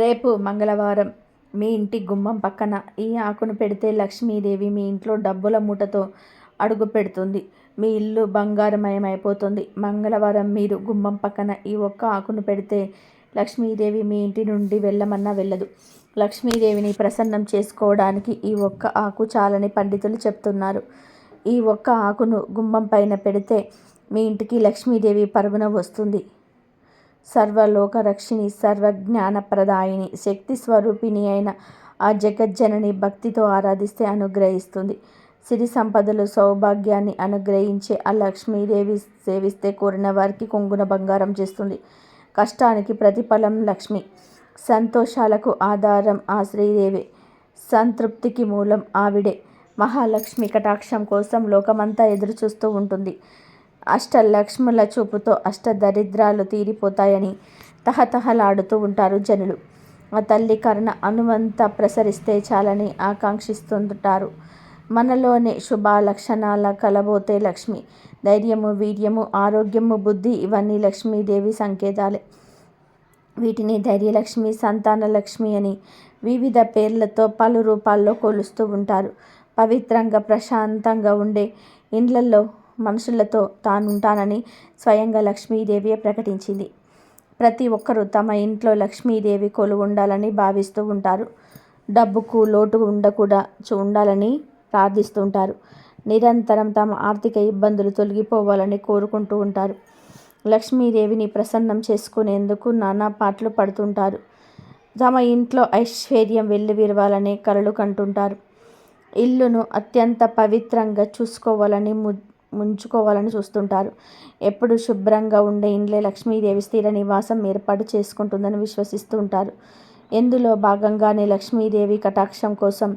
రేపు మంగళవారం మీ ఇంటి గుమ్మం పక్కన ఈ ఆకును పెడితే లక్ష్మీదేవి మీ ఇంట్లో డబ్బుల మూటతో అడుగు పెడుతుంది. మీ ఇల్లు బంగారమయమైపోతుంది. మంగళవారం మీరు గుమ్మం పక్కన ఈ ఒక్క ఆకును పెడితే లక్ష్మీదేవి మీ ఇంటి నుండి వెళ్ళమన్నా వెళ్ళదు. లక్ష్మీదేవిని ప్రసన్నం చేసుకోవడానికి ఈ ఒక్క ఆకు చాలని పండితులు చెప్తున్నారు. ఈ ఒక్క ఆకును గుమ్మం పైన పెడితే మీ ఇంటికి లక్ష్మీదేవి పరుగున వస్తుంది. సర్వలోకరక్షిణి సర్వజ్ఞానప్రదాయిని శక్తి స్వరూపిణి అయిన ఆ జగజ్జనని భక్తితో ఆరాధిస్తే అనుగ్రహిస్తుంది. సిరి సంపదలు సౌభాగ్యాన్ని అనుగ్రహించే ఆ లక్ష్మీదేవి సేవిస్తే కోరిన వారికి కొంగున బంగారం చేస్తుంది. కష్టానికి ప్రతిఫలం లక్ష్మి. సంతోషాలకు ఆధారం ఆ శ్రీదేవి. సంతృప్తికి మూలం ఆవిడే. మహాలక్ష్మి కటాక్షం కోసం లోకమంతా ఎదురు చూస్తూ ఉంటుంది. అష్టలక్ష్ముల చూపుతో అష్టదరిద్రాలు తీరిపోతాయని తహతహలాడుతూ ఉంటారు జనులు. ఆ తల్లి కరుణ అనువంత ప్రసరిస్తే చాలని ఆకాంక్షిస్తుంటారు. మనలోని శుభ లక్షణాల కలబోతే లక్ష్మి. ధైర్యము వీర్యము ఆరోగ్యము బుద్ధి ఇవన్నీ లక్ష్మీదేవి సంకేతాలే. వీటిని ధైర్యలక్ష్మి సంతానలక్ష్మి అని వివిధ పేర్లతో పలు రూపాల్లో కొలుస్తూ ఉంటారు. పవిత్రంగా ప్రశాంతంగా ఉండే ఇండ్లలో మనుషులతో తానుంటానని స్వయంగా లక్ష్మీదేవియే ప్రకటించింది. ప్రతి ఒక్కరూ తమ ఇంట్లో లక్ష్మీదేవి కొలు ఉండాలని భావిస్తూ ఉంటారు. డబ్బుకు లోటు ఉండకుండా ఉండాలని ప్రార్థిస్తుంటారు. నిరంతరం తమ ఆర్థిక ఇబ్బందులు తొలగిపోవాలని కోరుకుంటూ ఉంటారు. లక్ష్మీదేవిని ప్రసన్నం చేసుకునేందుకు నానా పాటలు పడుతుంటారు. తమ ఇంట్లో ఐశ్వర్యం విరవాలని కలలు కంటుంటారు. ఇల్లును అత్యంత పవిత్రంగా చూసుకోవాలని ము ముంచుకోవాలని చూస్తుంటారు. ఎప్పుడు శుభ్రంగా ఉండే ఇండ్లే లక్ష్మీదేవి స్థిర నివాసం ఏర్పాటు చేసుకుంటుందని విశ్వసిస్తూ ఉంటారు. ఎందులో భాగంగానే లక్ష్మీదేవి కటాక్షం కోసం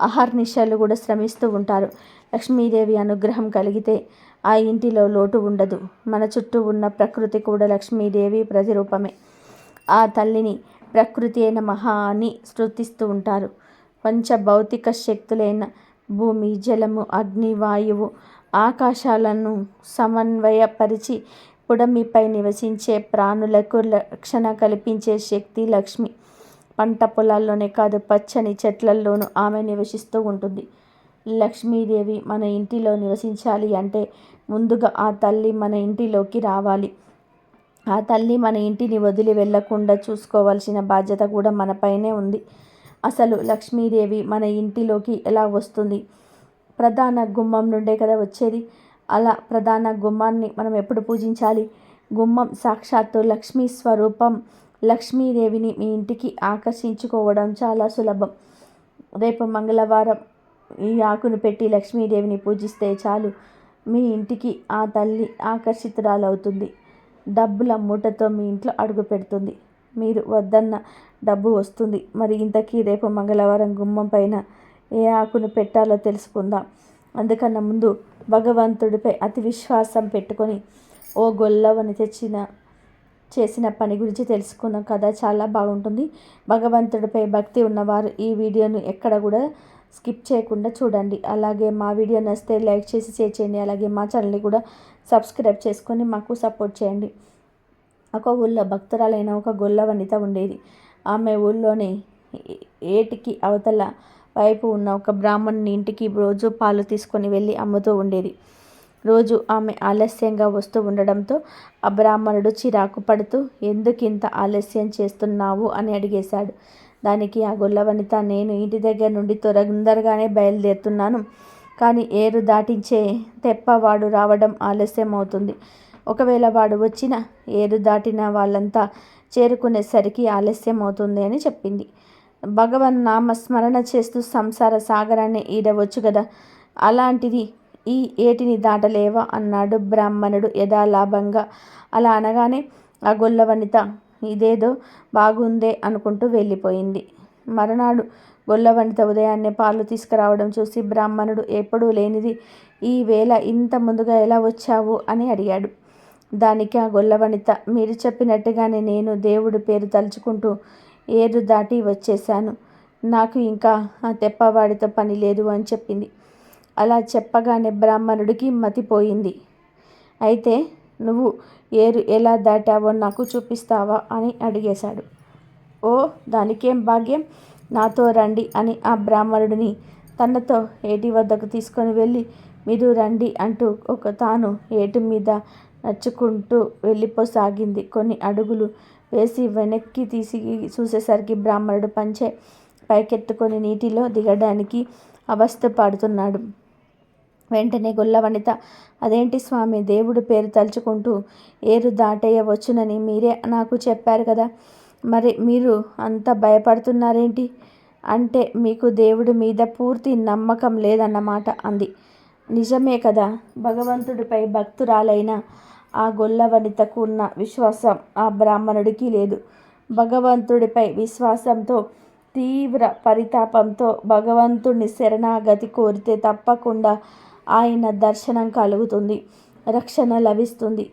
అహర్నిశలు కూడా శ్రమిస్తూ ఉంటారు. లక్ష్మీదేవి అనుగ్రహం కలిగితే ఆ ఇంటిలో లోటు ఉండదు. మన చుట్టూ ఉన్న ప్రకృతి కూడా లక్ష్మీదేవి ప్రతిరూపమే. ఆ తల్లిని ప్రకృతి అయిన మహా అని స్థుతిస్తూ ఉంటారు. పంచభౌతిక శక్తులైన భూమి జలము అగ్ని వాయువు ఆకాశాలను సమన్వయపరిచి పుడమిపై నివసించే ప్రాణులకు రక్షణ కల్పించే శక్తి లక్ష్మి. పంట పొలాల్లోనే కాదు పచ్చని చెట్లల్లోనూ ఆమె నివసిస్తూ ఉంటుంది. లక్ష్మీదేవి మన ఇంటిలో నివసించాలి అంటే ముందుగా ఆ తల్లి మన ఇంటిలోకి రావాలి. ఆ తల్లి మన ఇంటిని వదిలి వెళ్ళకుండా చూసుకోవాల్సిన బాధ్యత కూడా మనపైనే ఉంది. అసలు లక్ష్మీదేవి మన ఇంటిలోకి ఎలా వస్తుంది? ప్రధాన గుమ్మం నుండే కదా వచ్చేది. అలా ప్రధాన గుమ్మాన్ని మనం ఎప్పుడు పూజించాలి? గుమ్మం సాక్షాత్తు లక్ష్మీ స్వరూపం. లక్ష్మీదేవిని మీ ఇంటికి ఆకర్షించుకోవడం చాలా సులభం. రేపు మంగళవారం ఈ ఆకును పెట్టి లక్ష్మీదేవిని పూజిస్తే చాలు. మీ ఇంటికి ఆ తల్లి ఆకర్షితురాలవుతుంది. డబ్బుల మూటతో మీ ఇంట్లో అడుగు పెడుతుంది. మీరు వద్దన్న డబ్బు వస్తుంది. మరి ఇంతకీ రేపు మంగళవారం గుమ్మం పైన ఏ ఆకును పెట్టాలో తెలుసుకుందాం. అందుకన్నా ముందు భగవంతుడిపై అతి విశ్వాసం పెట్టుకొని ఓ గొల్లవని తెచ్చిన చేసిన పని గురించి తెలుసుకున్న కథ చాలా బాగుంటుంది. భగవంతుడిపై భక్తి ఉన్నవారు ఈ వీడియోను ఎక్కడ కూడా స్కిప్ చేయకుండా చూడండి. అలాగే మా వీడియో నచ్చితే లైక్ చేసి షేర్ చేయండి. అలాగే మా ఛానల్ని కూడా సబ్స్క్రైబ్ చేసుకొని మాకు సపోర్ట్ చేయండి. ఒక ఊళ్ళో భక్తురాలైన ఒక గొల్ల వనిత ఉండేది. ఆమె ఊళ్ళోని ఏటికి అవతల వైపు ఉన్న ఒక బ్రాహ్మణుని ఇంటికి రోజు పాలు తీసుకొని వెళ్ళి అమ్ముతూ ఉండేది. రోజు ఆమె ఆలస్యంగా వస్తూ ఉండడంతో ఆ బ్రాహ్మణుడు చిరాకు పడుతూ ఎందుకింత ఆలస్యం చేస్తున్నావు? అని అడిగేశాడు. దానికి ఆ గొల్లవనిత నేను ఇంటి దగ్గర నుండి తొందరగానే బయలుదేరుతున్నాను. కానీ ఏరు దాటించే తెప్పవాడు రావడం ఆలస్యం అవుతుంది. ఒకవేళ వాడు వచ్చిన ఏరు దాటిన వాళ్ళంతా చేరుకునేసరికి ఆలస్యం అవుతుంది అని చెప్పింది. భగవన్ నామ స్మరణ చేస్తూ సంసార సాగరాన్ని ఈడవచ్చు కదా అలాంటిది ఈ ఏటిని దాటలేవా అన్నాడు బ్రాహ్మణుడు యథాలాభంగా. అలా అనగానే ఆ గొల్ల వనిత ఇదేదో బాగుందే అనుకుంటూ వెళ్ళిపోయింది. మరునాడు గొల్ల వనిత ఉదయాన్నే పాలు తీసుకురావడం చూసి బ్రాహ్మణుడు ఎప్పుడూ లేనిది ఈ వేళ ఇంత ముందుగా ఎలా వచ్చావు? అని అడిగాడు. దానికి ఆ గొల్ల వనిత మీరు చెప్పినట్టుగానే నేను దేవుడి పేరు తలుచుకుంటూ ఏరు దాటి వచ్చేశాను. నాకు ఇంకా ఆ తెప్పవాడితో పని లేదు అని చెప్పింది. అలా చెప్పగానే బ్రాహ్మణుడికి మతిపోయింది అయితే నువ్వు ఏరు ఎలా దాటావో నాకు చూపిస్తావా అని అడిగేశాడు. ఓ దానికేం భాగ్యం? నాతో రండి అని ఆ బ్రాహ్మణుడిని తనతో ఏటి వద్దకు తీసుకొని వెళ్ళి మీరు రండి అంటూ ఒక తాను ఏటి మీద నడుచుకుంటూ వెళ్ళిపోసాగింది. కొన్ని అడుగులు వేసి వెనక్కి తీసి చూసేసరికి బ్రాహ్మణుడు పంచె పైకెత్తుకొని నీటిలో దిగడానికి అవస్థ పడుతున్నాడు. వెంటనే గొల్లవనిత అదేంటి స్వామి దేవుడు పేరు తలుచుకుంటూ ఏరు దాటేయవచ్చునని మీరే నాకు చెప్పారు కదా. మరి మీరు అంత భయపడుతున్నారేంటి? అంటే మీకు దేవుడి మీద పూర్తి నమ్మకం లేదన్నమాట అంది. నిజమే కదా భగవంతుడిపై భక్తురాలైన ఆ గొల్ల వనితకు ఉన్న విశ్వాసం ఆ బ్రాహ్మణుడికి లేదు. భగవంతుడిపై విశ్వాసంతో తీవ్ర పరితాపంతో భగవంతుడిని శరణాగతి కోరితే తప్పకుండా ఆయన దర్శనం కలుగుతుంది రక్షణ లభిస్తుంది.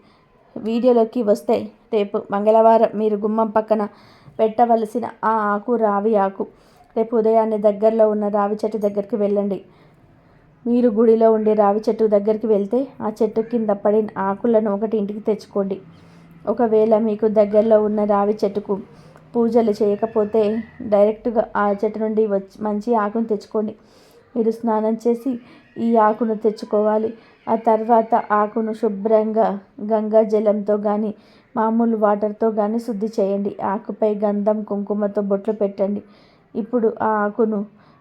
వీడియోలోకి వస్తే రేపు మంగళవారం మీరు గుమ్మం పక్కన పెట్టవలసిన ఆ ఆకు రావి ఆకు రేపు ఉదయాన్నే దగ్గరలో ఉన్న రావి చెట్టు దగ్గరికి వెళ్ళండి. మీరు గుడిలో ఉండే రావి చెట్టు దగ్గరికి వెళ్తే ఆ చెట్టు కింద పడిన ఆకులను ఒకటి ఇంటికి తెచ్చుకోండి. ఒకవేళ మీకు దగ్గరలో ఉన్న రావి చెట్టుకు పూజలు చేయకపోతే డైరెక్ట్గా ఆ చెట్టు నుండి వచ్చి మంచి ఆకును తెచ్చుకోండి. మీరు స్నానం చేసి ఈ ఆకును తెచ్చుకోవాలి. ఆ తర్వాత ఆకును శుభ్రంగా గంగా జలంతో కానీ మామూలు వాటర్తో కానీ శుద్ధి చేయండి. ఆకుపై గంధం కుంకుమతో బొట్లు పెట్టండి. ఇప్పుడు ఆ ఆకును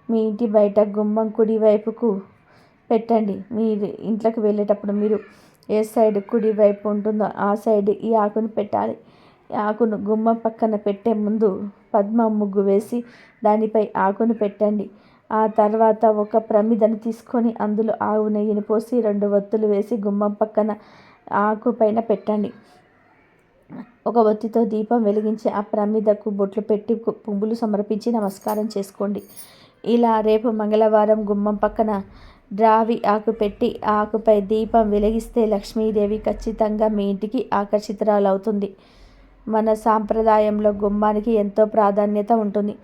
మీ ఇంటి బయట గుమ్మం కుడి వైపుకు పెట్టండి. మీరు ఇంట్లోకి వెళ్ళేటప్పుడు మీరు ఏ సైడ్ కుడి వైపు ఉంటుందో ఆ సైడ్ ఈ ఆకును పెట్టాలి. ఆకును గుమ్మం పక్కన పెట్టే ముందు పద్మ ముగ్గు వేసి దానిపై ఆకును పెట్టండి. ఆ తర్వాత ఒక ప్రమిదను తీసుకొని అందులో ఆవు నెయ్యిని పోసి రెండు ఒత్తులు వేసి గుమ్మం పక్కన ఆకు పైన పెట్టండి. ఒక ఒత్తితో దీపం వెలిగించి ఆ ప్రమిదకు బొట్లు పెట్టి పువ్వులు సమర్పించి నమస్కారం చేసుకోండి. ఇలా రేపు మంగళవారం గుమ్మం పక్కన రావి ఆకు పెట్టి ఆకుపై దీపం వెలిగిస్తే లక్ష్మీదేవి ఖచ్చితంగా మీ ఇంటికి ఆకర్షితురాలవుతుంది. మన సాంప్రదాయంలో గుమ్మానికి ఎంతో ప్రాధాన్యత ఉంటుంది.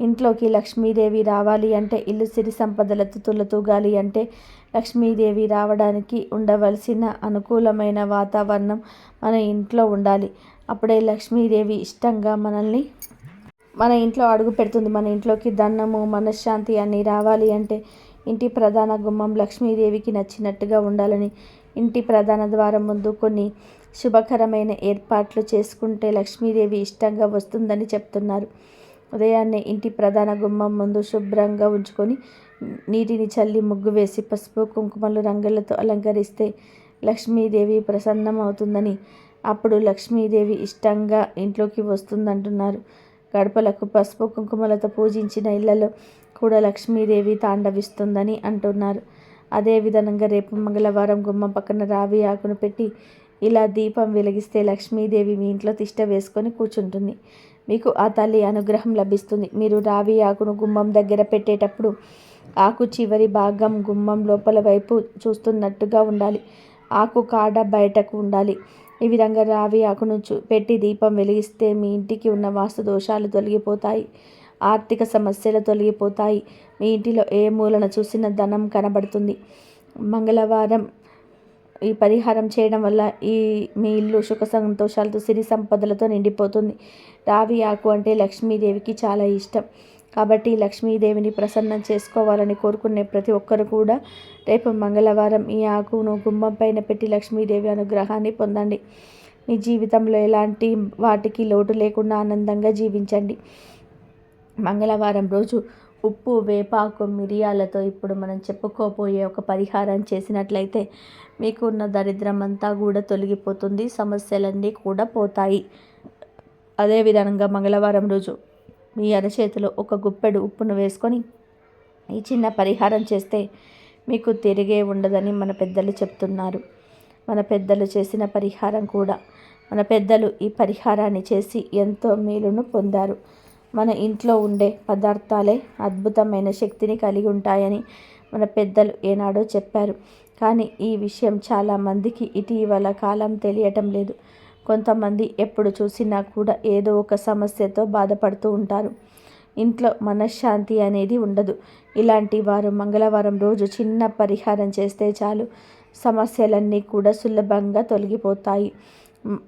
ఇంట్లోకి లక్ష్మీదేవి రావాలి అంటే ఇల్లు సిరి సంపదలతో తులతూగాలి అంటే లక్ష్మీదేవి రావడానికి ఉండవలసిన అనుకూలమైన వాతావరణం మన ఇంట్లో ఉండాలి. అప్పుడే లక్ష్మీదేవి ఇష్టంగా మనల్ని మన ఇంట్లో అడుగు పెడుతుంది. మన ఇంట్లోకి ధనము మనశ్శాంతి అన్నీ రావాలి అంటే ఇంటి ప్రధాన గుమ్మం లక్ష్మీదేవికి నచ్చినట్టుగా ఉండాలని ఇంటి ప్రధాన ద్వారం ముందు కొన్ని శుభకరమైన ఏర్పాట్లు చేసుకుంటే లక్ష్మీదేవి ఇష్టంగా వస్తుందని చెప్తున్నారు. ఉదయాన్నే ఇంటి ప్రధాన గుమ్మం ముందు శుభ్రంగా ఉంచుకొని నీటిని చల్లి ముగ్గు వేసి పసుపు కుంకుమలు రంగులతో అలంకరిస్తే లక్ష్మీదేవి ప్రసన్నం అవుతుందని అప్పుడు లక్ష్మీదేవి ఇష్టంగా ఇంట్లోకి వస్తుందంటున్నారు. గడపలకు పసుపు కుంకుమలతో పూజించిన ఇళ్ళలో కూడా లక్ష్మీదేవి తాండవిస్తుందని అంటున్నారు. అదేవిధంగా రేపు మంగళవారం గుమ్మం పక్కన రావి ఆకును పెట్టి ఇలా దీపం వెలిగిస్తే లక్ష్మీదేవి మీ ఇంట్లో తిష్ట వేసుకొని కూర్చుంటుంది. మీకు ఆ తల్లి అనుగ్రహం లభిస్తుంది. మీరు రావి ఆకును గుమ్మం దగ్గర పెట్టేటప్పుడు ఆకు చివరి భాగం గుమ్మం లోపల వైపు చూస్తున్నట్టుగా ఉండాలి. ఆకు కాడ బయటకు ఉండాలి. ఈ విధంగా రావి ఆకును పెట్టి దీపం వెలిగిస్తే మీ ఇంటికి ఉన్న వాస్తు దోషాలు తొలగిపోతాయి. ఆర్థిక సమస్యలు తొలగిపోతాయి. మీ ఇంటిలో ఏ మూలన చూసిన ధనం కనబడుతుంది. మంగళవారం ఈ పరిహారం చేయడం వల్ల ఈ మీ ఇల్లు సుఖ సంతోషాలతో సిరి సంపదలతో నిండిపోతుంది. రావి ఆకు అంటే లక్ష్మీదేవికి చాలా ఇష్టం. కాబట్టి లక్ష్మీదేవిని ప్రసన్నం చేసుకోవాలని కోరుకునే ప్రతి ఒక్కరు కూడా రేపు మంగళవారం ఈ ఆకును గుమ్మం పైన పెట్టి లక్ష్మీదేవి అనుగ్రహాన్ని పొందండి. మీ జీవితంలో ఎలాంటి వాటికి లోటు లేకుండా ఆనందంగా జీవించండి. మంగళవారం రోజు ఉప్పు వేపాకు మిరియాలతో ఇప్పుడు మనం చెప్పుకోబోయే ఒక పరిహారం చేసినట్లయితే మీకు ఉన్న దరిద్రం అంతా కూడా తొలగిపోతుంది సమస్యలన్నీ కూడా పోతాయి. అదేవిధంగా మంగళవారం రోజు మీ అరచేతిలో ఒక గుప్పెడు ఉప్పును వేసుకొని ఈ చిన్న పరిహారం చేస్తే మీకు తిరిగే ఉండదని మన పెద్దలు చెప్తున్నారు. మన పెద్దలు చేసిన పరిహారం కూడా మన పెద్దలు ఈ పరిహారాన్ని చేసి ఎంతో మేలును పొందారు. మన ఇంట్లో ఉండే పదార్థాలే అద్భుతమైన శక్తిని కలిగి ఉంటాయని మన పెద్దలు ఏనాడో చెప్పారు. కానీ ఈ విషయం చాలామందికి ఇటీవల కాలం తెలియటం లేదు. కొంతమంది ఎప్పుడు చూసినా కూడా ఏదో ఒక సమస్యతో బాధపడుతూ ఉంటారు. ఇంట్లో మనశ్శాంతి అనేది ఉండదు. ఇలాంటి వారు మంగళవారం రోజు చిన్న పరిహారం చేస్తే చాలు. సమస్యలన్నీ కూడా సులభంగా తొలగిపోతాయి.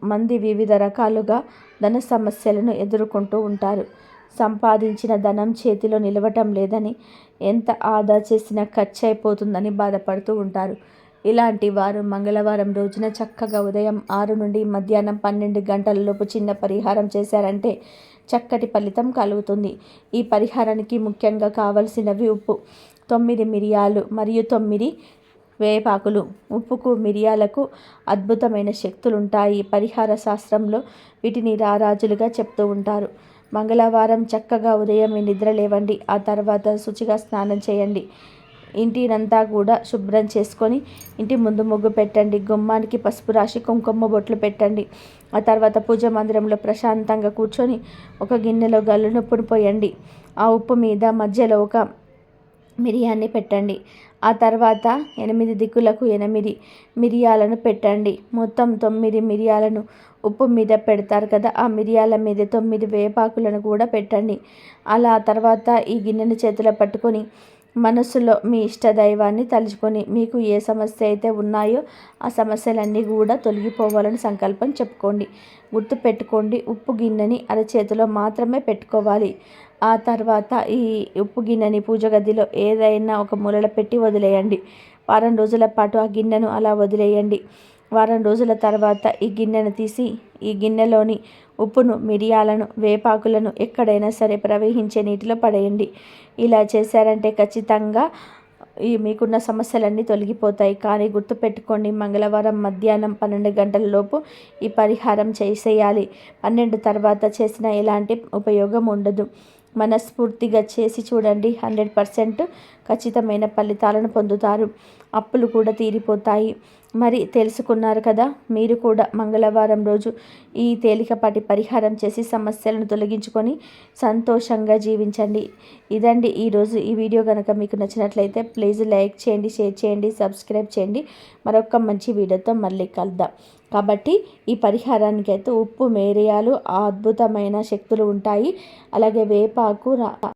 మంది వివిధ రకాలుగా ధన సమస్యలను ఎదుర్కొంటూ ఉంటారు. సంపాదించిన ధనం చేతిలో నిలవటం లేదని ఎంత ఆదా చేసినా ఖర్చు అయిపోతుందని బాధపడుతూ ఉంటారు. ఇలాంటి వారు మంగళవారం రోజున చక్కగా ఉదయం ఆరు నుండి మధ్యాహ్నం పన్నెండు గంటలలోపు చిన్న పరిహారం చేశారంటే చక్కటి ఫలితం కలుగుతుంది. ఈ పరిహారానికి ముఖ్యంగా కావలసినవి ఉప్పు తొమ్మిది మిరియాలు మరియు తొమ్మిది వేపాకులు. ఉప్పుకు మిరియాలకు అద్భుతమైన శక్తులుంటాయి. పరిహార శాస్త్రంలో వీటిని రారాజులుగా చెప్తూ ఉంటారు. మంగళవారం చక్కగా ఉదయం నిద్ర లేవండి. ఆ తర్వాత శుచిగా స్నానం చేయండి. ఇంటినంతా కూడా శుభ్రం చేసుకొని ఇంటి ముందు ముగ్గు పెట్టండి. గుమ్మానికి పసుపు రాసి కుంకుమ బొట్లు పెట్టండి. ఆ తర్వాత పూజ మందిరంలో ప్రశాంతంగా కూర్చొని ఒక గిన్నెలో గల్లును పోయండి. ఆ ఉప్పు మీద మధ్యలో ఒక మిరియాన్ని పెట్టండి. ఆ తర్వాత ఎనిమిది దిక్కులకు ఎనిమిది మిరియాలను పెట్టండి. మొత్తం తొమ్మిది మిరియాలను ఉప్పు మీద పెడతారు కదా ఆ మిరియాల మీద తొమ్మిది వేపాకులను కూడా పెట్టండి. అలా తర్వాత ఈ గిన్నెను చేతిలో పట్టుకొని మనసులో మీ ఇష్ట దైవాన్ని తలుచుకొని మీకు ఏ సమస్య అయితే ఉన్నాయో ఆ సమస్యలన్నీ కూడా తొలగిపోవాలని సంకల్పం చెప్పుకోండి. గుర్తు పెట్టుకోండి. ఉప్పు గిన్నెని అరచేతిలో మాత్రమే పెట్టుకోవాలి. ఆ తర్వాత ఈ ఉప్పు గిన్నెని పూజ గదిలో ఏదైనా ఒక మూలల పెట్టి వదిలేయండి. వారం రోజుల పాటు ఆ గిన్నెను అలా వదిలేయండి. వారం రోజుల తర్వాత ఈ గిన్నెను తీసి ఈ గిన్నెలోని ఉప్పును మిరియాలను వేపాకులను ఎక్కడైనా సరే ప్రవహించే నీటిలో పడేయండి. ఇలా చేశారంటే ఖచ్చితంగా ఈ మీకున్న సమస్యలన్నీ తొలగిపోతాయి. కానీ గుర్తుపెట్టుకోండి మంగళవారం మధ్యాహ్నం పన్నెండు గంటల లోపు ఈ పరిహారం చేసేయాలి. పన్నెండు తర్వాత చేసిన ఎలాంటి ఉపయోగం ఉండదు. మనస్ఫూర్తిగా చేసి చూడండి. హండ్రెడ్ పర్సెంట్ ఖచ్చితమైన ఫలితాలను పొందుతారు. అప్పులు కూడా తీరిపోతాయి. మరి తెలుసుకున్నారు కదా మీరు కూడా మంగళవారం రోజు ఈ తేలికపాటి పరిహారం చేసి సమస్యలను తొలగించుకొని సంతోషంగా జీవించండి. ఇదండి ఈరోజు ఈ వీడియో కనుక మీకు నచ్చినట్లయితే ప్లీజ్ లైక్ చేయండి షేర్ చేయండి సబ్స్క్రైబ్ చేయండి. మరొక మంచి వీడియోతో మళ్ళీ కలుద్దాం. కాబట్టి ఈ పరిహారానికి అయితే ఉప్పు మేరియాలు అద్భుతమైన శక్తులు ఉంటాయి. అలాగే వేపాకు